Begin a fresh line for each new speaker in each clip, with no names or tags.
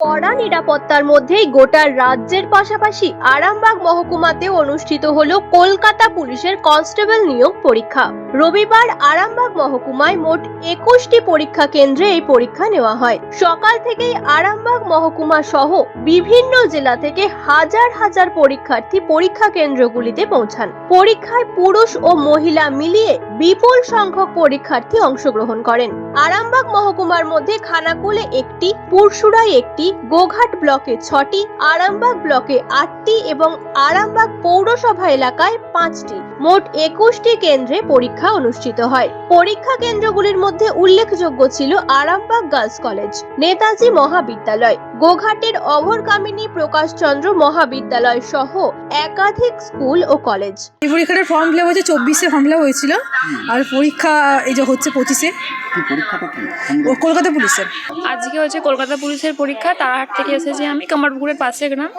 কড়া নিরাপত্তার মধ্যেই গোটা রাজ্যের পাশাপাশি আরামবাগ মহকুমাতে অনুষ্ঠিত হলো কলকাতা পুলিশের কনস্টেবল নিয়োগ পরীক্ষা। রবিবার আরামবাগ মহকুমায় মোট একুশটি পরীক্ষা কেন্দ্রে এই পরীক্ষা নেওয়া হয়। সকাল থেকেই আরামবাগ মহকুমা সহ বিভিন্ন জেলা থেকে হাজার হাজার পরীক্ষার্থী পরীক্ষা কেন্দ্রগুলিতে পৌঁছান। পরীক্ষায় পুরুষ ও মহিলা মিলিয়ে বিপুল সংখ্যক পরীক্ষার্থী অংশগ্রহণ করেন। আরামবাগ মহকুমার মধ্যে খানাকুলে একটি পুরসুরায় একটি গোঘাট ব্লকে ছটি, আরামবাগ ব্লকে আটটি এবং আরামবাগ পৌরসভা এলাকায় পাঁচটি। মোট একুশটি কেন্দ্রে পরীক্ষা অনুষ্ঠিত হয়। পরীক্ষা কেন্দ্রগুলির মধ্যে উল্লেখযোগ্য ছিল আরামবাগ গার্লস কলেজ, নেতাজি মহাবিদ্যালয়। গোঘাটের অভরকামিনী প্রকাশচন্দ্র মহাবিদ্যালয় সহ একাধিক স্কুল ও কলেজ।
এই পরীক্ষাটার ফর্ম ফিল হয়েছে চব্বিশে ফর্ম ফিল হয়েছিল। আর পরীক্ষা এই যে হচ্ছে পঁচিশে। কলকাতা পুলিশের।
আজকে হচ্ছে কলকাতা পুলিশের পরীক্ষা তারাহাট থেকে এসেছি আমি কামারপুকুরের পাশে গ্রাম।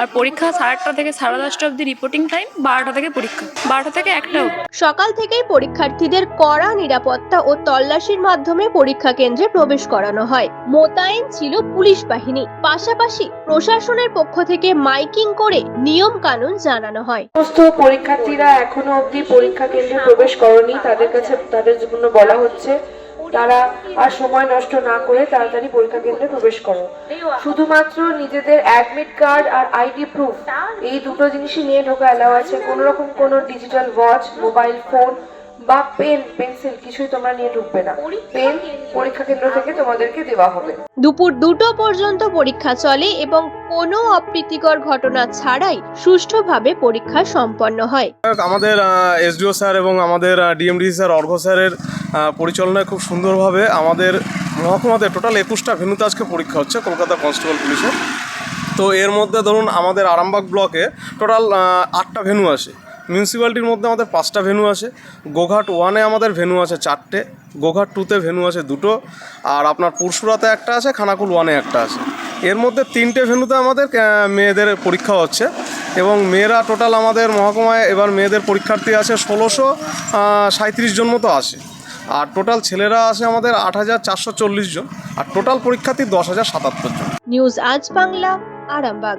আর পরীক্ষা সাড়ে আটটা থেকে সাড়ে দশটা অবধি রিপোর্টিং টাইম বারোটা থেকে পরীক্ষা। বারোটা থেকে একটা
সকাল থেকেই পরীক্ষার্থীদের কড়া নিরাপত্তা ও তল্লাশির মাধ্যমে পরীক্ষা কেন্দ্রে প্রবেশ করানো হয়। মোতায়েন ছিল পুলিশ বাহিনী। পাশাপাশি প্রশাসনের পক্ষ থেকে মাইকিং করে নিয়ম কানুন জানানো হয়।
সমস্ত পরীক্ষার্থীরা এখনও অবধি পরীক্ষা কেন্দ্রে প্রবেশ করেনি। তাদের কাছে তাদের জন্য বলা হচ্ছে তারা আর সময় নষ্ট না করে তাড়াতাড়ি পরীক্ষা কেন্দ্রে প্রবেশ করো। শুধুমাত্র নিজেদের অ্যাডমিট কার্ড আর আইডি প্রুফ এই দুটো জিনিসই নিয়ে ঢোকা এলাও আছে। কোনো রকম কোনো ডিজিটাল ওয়াচ মোবাইল ফোন বা পেন পেন্সিল কিছুই তোমরা নিয়ে ঢুকবে না। পেন পরীক্ষা কেন্দ্র থেকে তোমাদেরকে দেওয়া হবে।
দুপুর দুটো পর্যন্ত পরীক্ষা চলে এবং কোনো অপ্রীতিকর ঘটনা ছাড়াই সুষ্ঠুভাবে পরীক্ষা সম্পন্ন হয়।
আমাদের এসডিও স্যার এবং আমাদের ডিএমডি স্যার অর্ঘ স্যারের পরিচালনায় খুব সুন্দরভাবে আমাদের মহকুমাতে টোটাল একুশটা ভেন্যুতে আজকে পরীক্ষা হচ্ছে কলকাতা কনস্টেবল পুলিশের। তো এর মধ্যে ধরুন আমাদের আরামবাগ ব্লকে টোটাল আটটা ভেন্যু আছে মিউনিসিপ্যালিটির মধ্যে আমাদের পাঁচটা ভেন্যু আছে। গোঘাট ওয়ানে আমাদের ভেন্যু আছে চারটে, গোঘাট টুতে ভেনু আছে দুটো, আর আপনার পুরসুরাতে একটা আছে, খানাকুল ওয়ানে একটা আছে। এর মধ্যে তিনটে ভেন্যুতে আমাদের মেয়েদের পরীক্ষা হচ্ছে এবং মেয়েরা টোটাল আমাদের মহকুমায় এবার মেয়েদের পরীক্ষার্থী আছে ষোলোশো সাঁত্রিশ জন মতো আছে। আর টোটাল ছেলেরা আছে আমাদের আট হাজার চারশো চল্লিশ জন। আর টোটাল পরীক্ষার্থী দশ হাজার সাতাত্তর জন।
নিউজ আজ বাংলা, আরামবাগ।